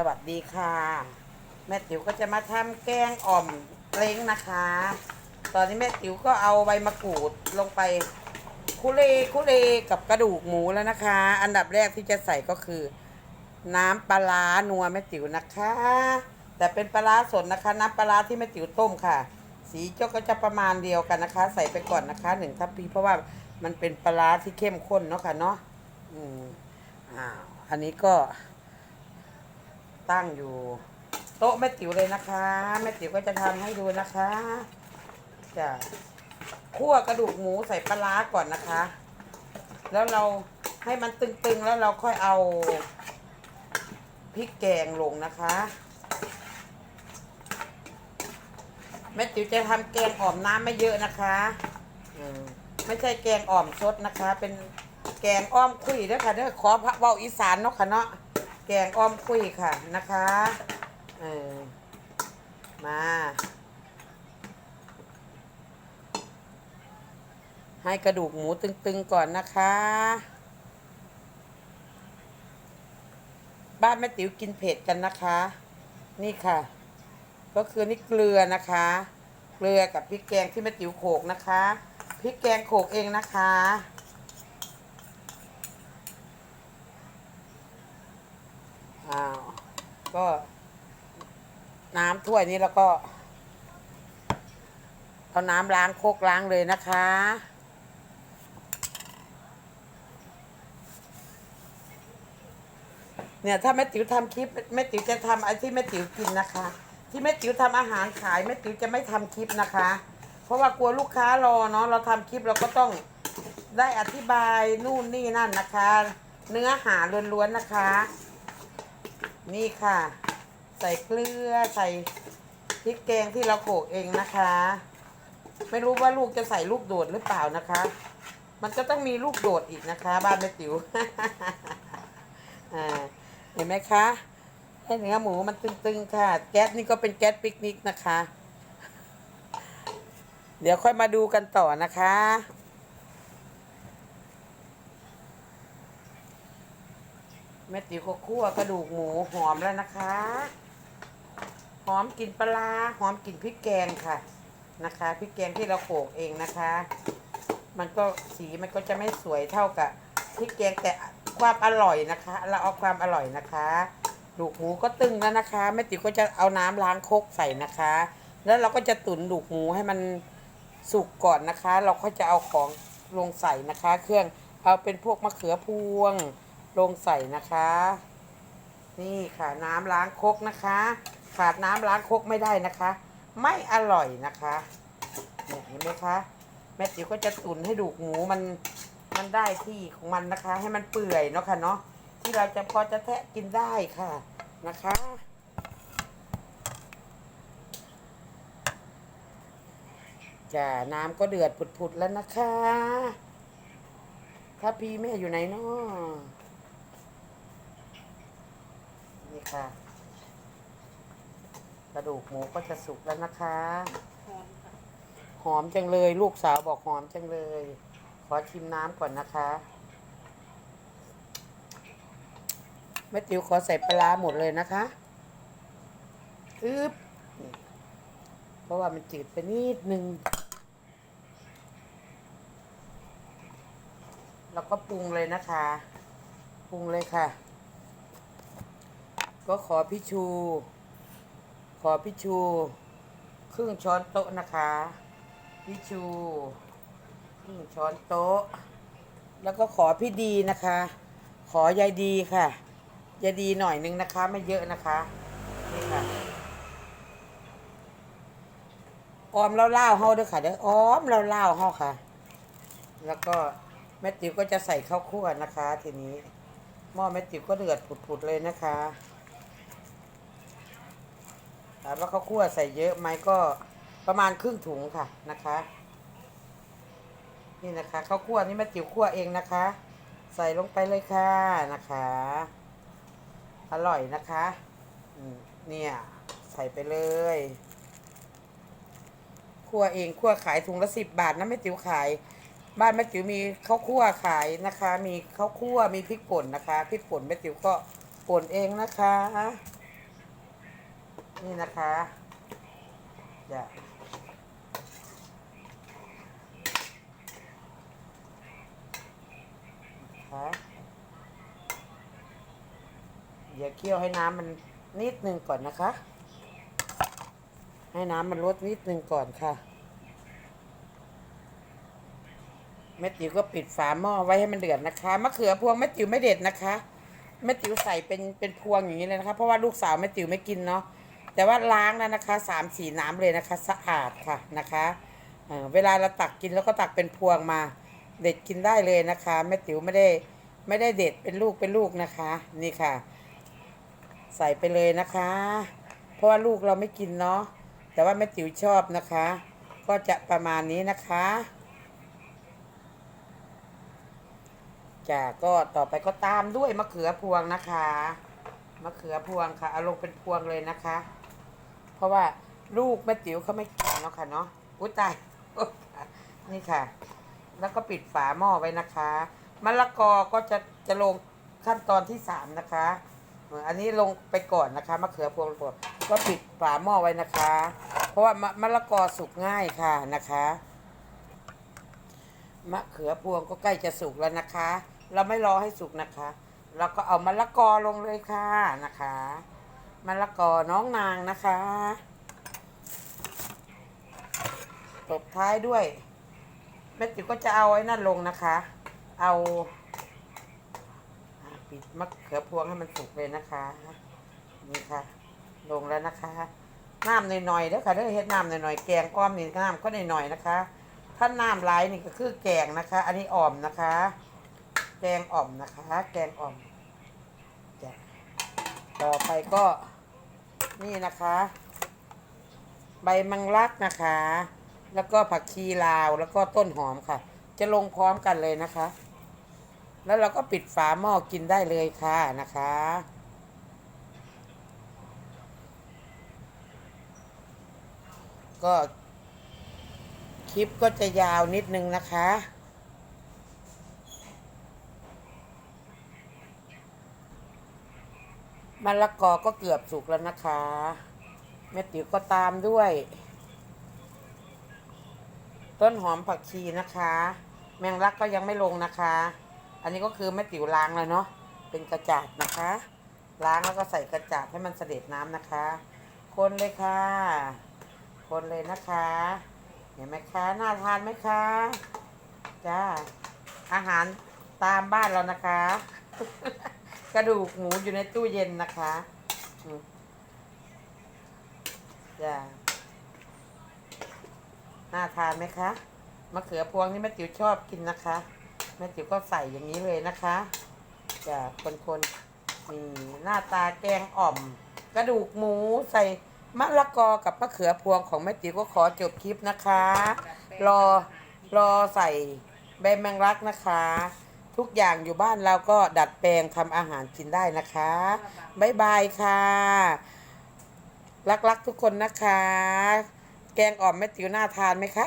สวัสดีค่ะ แม่ติ๋วก็จะมาทำแกงอ่อมเล้งนะคะ ตอนนี้แม่ติ๋วก็เอาใบมะกรูดลงไปคุเลคุเลกับกระดูกหมูแล้วนะคะ อันดับแรกที่จะใส่ก็คือ น้ำปลานัวแม่ติ๋วนะคะ แต่เป็นปลาสดนะคะ น้ำปลาที่แม่ติ๋วต้มค่ะ สีเจ้าก็จะประมาณเดียวกันนะคะ ใส่ไปก่อนนะคะหนึ่งทัพพีเพราะว่ามันเป็นปลาร้าที่เข้มข้นเนาะค่ะเนาะอืมอ้าวอันนี้ก็ ตั้งอยู่ โต๊ะแม่ติ๋วเลยนะคะแม่ติ๋วก็จะทำให้ดูนะคะจะคั่วกระดูกหมูใส่ปลาร้าก่อนนะคะ แล้วเราให้มันตึงๆแล้วเราค่อยเอาพริกแกงลงนะคะแม่ติ๋วจะทำแกงอ่อมน้ำไม่เยอะนะคะอไม่ใช่แกงอ่อมสดนะคะ เป็นแกงอ้อมคุยเด้อค่ะเด้อขอพระเว้าอีสานเนาะค่ะเนาะ แกงอ้อมคุยค่ะนะคะเออมา ให้กระดูกหมูตึงๆก่อนนะคะ บ้านแม่ติ๋วกินเผ็ดกันนะคะ นี่ค่ะ ก็คือนี่เกลือนะคะ เกลือกับพริกแกงที่แม่ติ๋วโขกนะคะพริกแกงโขกเองนะคะ อ้าวก็ น้ำถ้วยนี้แล้วก็ เอาน้ำล้างโคกล้างเลยนะคะเนี่ยถ้าแม่ติ๋วทำคลิปแม่ติ๋วจะทำไอ้ที่แม่ติ๋วกินนะคะ ที่แม่ติ๋วทำอาหารขายแม่ติ๋วจะไม่ทำคลิปนะคะ เพราะว่ากลัวลูกค้ารอเนาะเราทำคลิปเราก็ต้องได้อธิบายนู่นนี่นั่นนะคะ เนื้อหาล้วนๆนะคะ นี่ค่ะ ใส่เกลือใส่พริกแกงที่เราโขลกเองนะคะ ไม่รู้ว่าลูกจะใส่ลูกโดดหรือเปล่านะคะ มันก็ต้องมีลูกโดดอีกนะคะ บ้านแม่ติ๋วอ่าเห็นไหมคะ ให้เนื้อหมูมันตึงๆค่ะ แก๊สนี่ก็เป็นแก๊สปิกนิกนะคะ เดี๋ยวค่อยมาดูกันต่อนะคะ แม่ติ๋วก็คั่วกระดูกหมูหอมแล้วนะคะ หอมกลิ่นปลาหอมกลิ่นพริกแกงค่ะนะคะพริกแกงที่เราโขกเองนะคะ มันก็สีมันก็จะไม่สวยเท่ากับพริกแกงแต่ความอร่อยนะคะ เราเอาความอร่อยนะคะดูกหมูก็ตึงแล้วนะคะแม่ติ๋วก็จะเอาน้ำล้างโคกใส่นะคะ แล้วเราก็จะตุ๋นดูกหมูให้มันสุกก่อนนะคะ เราก็จะเอาของลงใส่นะคะ เครื่องเอาเป็นพวกมะเขือพวง ลงใส่นะคะ นี่ค่ะน้ำล้างคกนะคะ ขาดน้ำล้างคกไม่ได้นะคะ ไม่อร่อยนะคะเนี่ยเห็นไหมคะแม่ติ๋วก็จะตุ๋นให้ดูกหมูมันมันได้ที่ของมันนะคะ ให้มันเปื่อยเนาะค่ะเนาะที่เราจะพอจะแทะกินได้ค่ะนะคะจ้าน้ำก็เดือดผุดๆแล้วนะคะ ถ้าพี่แม่อยู่ไหนเนาะนี่ ค่ะ กระดูกหมูก็จะสุกแล้วนะคะ หอมค่ะหอมจังเลย ลูกสาวบอกหอมจังเลย ขอชิมน้ำก่อนนะคะแม่ติ๋วขอใส่ปลาร้าหมดเลยนะคะอึ๊บนี่เพราะว่ามันจืดไปนิดนึง แล้วก็ปรุงเลยนะคะ ปรุงเลยค่ะ ก็ขอพี่ชู ขอพี่ชู ครึ่งช้อนโต๊ะนะคะพี่ชู ครึ่งช้อนโต๊ะ แล้วก็ขอพี่ดีนะคะ ขอยายดีค่ะยายดีหน่อยนึงนะคะ ไม่เยอะนะคะนี่ค่ะออมเล่าๆเฮาด้วยค่ะเด้อออมเล่าๆเฮาค่ะ แล้วก็แม่ติ๋วก็จะใส่ข้าวคั่วนะคะ ทีนี้หม้อแม่ติ๋วก็เดือดผุดๆเลยนะคะ ถามว่าข้าวคั่วใส่เยอะไหมก็ประมาณครึ่งถุงค่ะนะคะ นี่นะคะข้าวคั่วนี่แม่จิ๋วคั่วเองนะคะ ใส่ลงไปเลยค่ะนะคะ อร่อยนะคะเนี่ยใส่ไปเลยคั่วเองคั่วขายถุงละสิบบาทนะแม่จิ๋วขาย บ้านแม่จิ๋วมีข้าวคั่วขายนะคะ มีข้าวคั่วมีพริกป่นนะคะพริกป่นแม่จิ๋วก็ป่นเองนะคะ นี่นะคะจะคะอย่าเคี่ยวให้น้ำมันนิดนึงก่อนนะคะ ให้น้ำมันลดนิดนึงก่อนค่ะแม่ติ๋วก็ปิดฝาหม้อไว้ให้มันเดือดนะคะมะเขือพวงแม่ติ๋วไม่เด็ดนะคะแม่ติ๋วใส่เป็นเป็นพวงอย่างนี้เลยนะคะ เพราะว่าลูกสาวแม่ติ๋วไม่กินเนาะ แต่ว่าล้างแล้วนะคะสามสี่น้ำเลยนะคะสะอาดค่ะนะคะเเวลาเราตักกินแล้วก็ตักเป็นพวงมา เด็ดกินได้เลยนะคะแม่ติ๋วไม่ได้ไม่ได้เด็ดเป็นลูกเป็นลูกนะคะ นี่ค่ะ ใส่ไปเลยนะคะ เพราะว่าลูกเราไม่กินเนาะแต่ว่าแม่ติ๋วชอบนะคะ ก็จะประมาณนี้นะคะจ้ะก็ต่อไปก็ตามด้วยมะเขือพวงนะคะ มะเขือพวงค่ะเอาลงเป็นพวงเลยนะคะ เพราะว่าลูกแม่ติ๋วเขาไม่กินเนาะค่ะเนาะอุ้ยตายนี่ค่ะ แล้วก็ปิดฝาหม้อไว้นะคะมะละกอก็จะจะลงขั้นตอนที่สามนะคะอันนี้ลงไปก่อนนะคะมะเขือพวงก็ปิดฝาหม้อไว้นะคะ เพราะว่ามะมะละกอสุกง่ายค่ะนะคะมะเขือพวงก็ใกล้จะสุกแล้วนะคะ เราไม่รอให้สุกนะคะ เราก็เอามะละกอลงเลยค่ะนะคะ มะละกอน้องนางนะคะตบท้ายด้วยแม่ติ๋วก็จะเอาไอ้นั่นลงนะคะ เอาปิดมะเขือพวงให้มันสุกเลยนะคะ นี่ค่ะ ลงแล้วนะคะ น้ำหน่อยๆเด้อค่ะเด้อเฮ็ดน้ำหน่อยๆแกงอ้อมนี่น้ำก็หน่อยๆนะคะ ถ้าน้ำไหลนี่ก็คือแกงนะคะ อันนี้อ่อมนะคะ แกงอ่อมนะคะ แกงอ่อมต่อไปก็ นี่นะคะ ใบมังลักนะคะ แล้วก็ผักชีลาวแล้วก็ต้นหอมค่ะ จะลงพร้อมกันเลยนะคะ แล้วเราก็ปิดฝาหม้อกินได้เลยค่ะนะคะก็คลิปก็จะยาวนิดนึงนะคะ มะละกอก็เกือบสุกแล้วนะคะแม่ติ๋วก็ตามด้วย ต้นหอมผักชีนะคะ แมงลักก็ยังไม่ลงนะคะ อันนี้ก็คือแม่ติ๋วล้างแล้วเนาะเป็นกระจาดนะคะ ล้างแล้วก็ใส่กระจาดให้มันเสด็จน้ำนะคะ คนเลยค่ะ คนเลยนะคะ เห็นไหมคะน่าทานไหมคะจ้าอาหารตามบ้านเรานะคะ กระดูกหมูอยู่ในตู้เย็นนะคะอืมจ้าน่าทานไหมคะมะเขือพวงนี่แม่ติ๋วชอบกินนะคะแม่ติ๋วก็ใส่อย่างนี้เลยนะคะจ้าคนๆนี่หน้าตาแกงอ่อม กระดูกหมูใส่มะละกอกับมะเขือพวงของแม่ติ๋วก็ขอจบคลิปนะคะ รอรอใส่ใบแมงลักนะคะ ทุกอย่างอยู่บ้านเราก็ดัดแปลงทำอาหารกินได้นะคะบ๊ายบายค่ะ รักๆทุกคนนะคะ แกงอ่อมแม่ติ๋วน่าทานไหมคะ